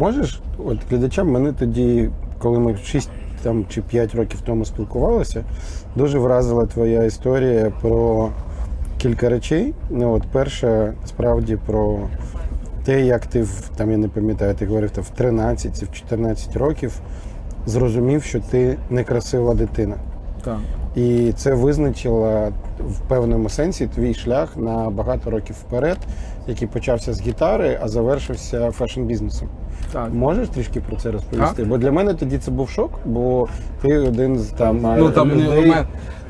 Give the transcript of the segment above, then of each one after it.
Можеш, от глядачам мене тоді, коли ми 6 там, чи 5 років тому спілкувалися, дуже вразила твоя історія про кілька речей. Ну, от перша справді про те, як ти в там, я не пам'ятаю, ти говорив там, в 13 чи в 14 років зрозумів, що ти некрасива дитина. Так. І це визначило в певному сенсі твій шлях на багато років вперед, який почався з гітари, а завершився фешн-бізнесом. Так. Можеш трішки про це розповісти? Так. Бо для мене тоді це був шок, бо ти один з там Ну там людей, мене.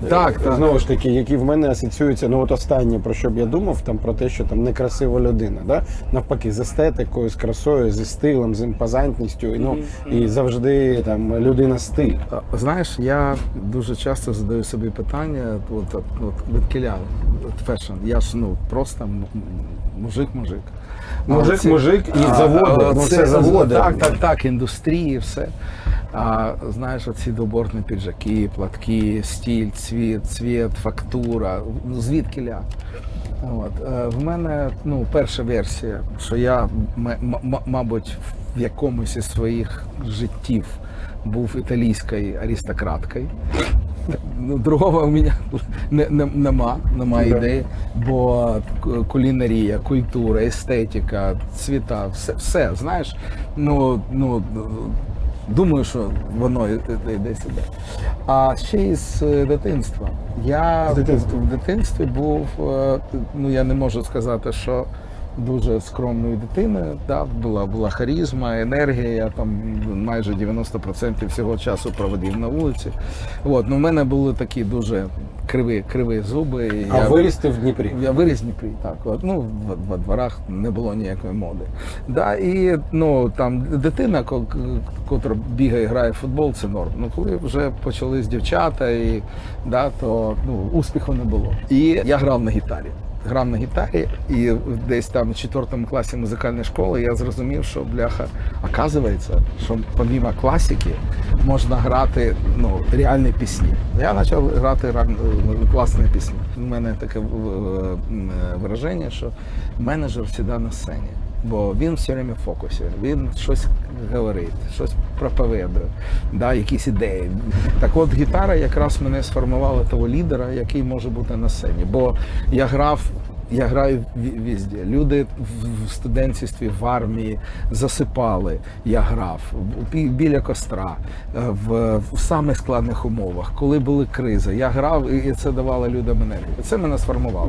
Так, так. знову ж таки, які в мене асоціюються. Ну от останнє про що б я думав, там про те, що там некрасива людина. Да? Навпаки, з естетикою, з красою, зі стилем, з імпозантністю. І, ну і завжди там людина стиль. Знаєш, я дуже часто задаю собі питання, от, от, от від кіля, фешн. Я ж ну просто мужик-мужик. Мужик-мужик і заводи. а, Ну, це- заводи. Так, так, так, індустрії, все. А знаєш, оці доборні піджаки, платки, стіль, цвіт, цвіт, фактура. Ну, звідки ля? От. е, В мене ну, перша версія, що я, мабуть, в якомусь із своїх життів був італійською аристократкою. Ну, другого у мене не, не, нема, нема ідеї, бо кулінарія, культура, естетика, цвіта, все, все знаєш, ну, ну, думаю, що воно йде сюди. А ще із е, дитинства. Я З дитинства. в дитинстві був, е, ну я не можу сказати, що дуже скромною дитиною. Да, була, була харізма, енергія. Я там майже 90% всього часу проводив на вулиці. От, ну, в мене були такі дуже криві, криві зуби. і А я, виріс ти в Дніпрі. я виріс в Дніпрі, так. От, ну, в, в дворах не було ніякої моди. Да, і ну, там дитина, котра бігає, грає в футбол, це норм. Ну, коли вже почались дівчата, і, да, то ну, успіху не було. І я грав на гітарі. Грав на гітарі, і десь там в четвертому класі музикальної школи я зрозумів, що бляха, оказується, що помімо класики можна грати ну, реальні пісні. Я почав грати ра- класні пісні. У мене таке враження, що менеджер завжди на сцені. Бо він все время в фокусі, він щось говорить, щось проповідує, да, якісь ідеї. Так от гітара якраз мене сформувала того лідера, який може бути на сцені. Бо я грав я граю ві- везде. Люди в- в студентстві, в армії засипали. Я грав біля костра, е, в, в самих складних умовах, коли були кризи. Я грав і це давало людям енергію. Це мене сформувало.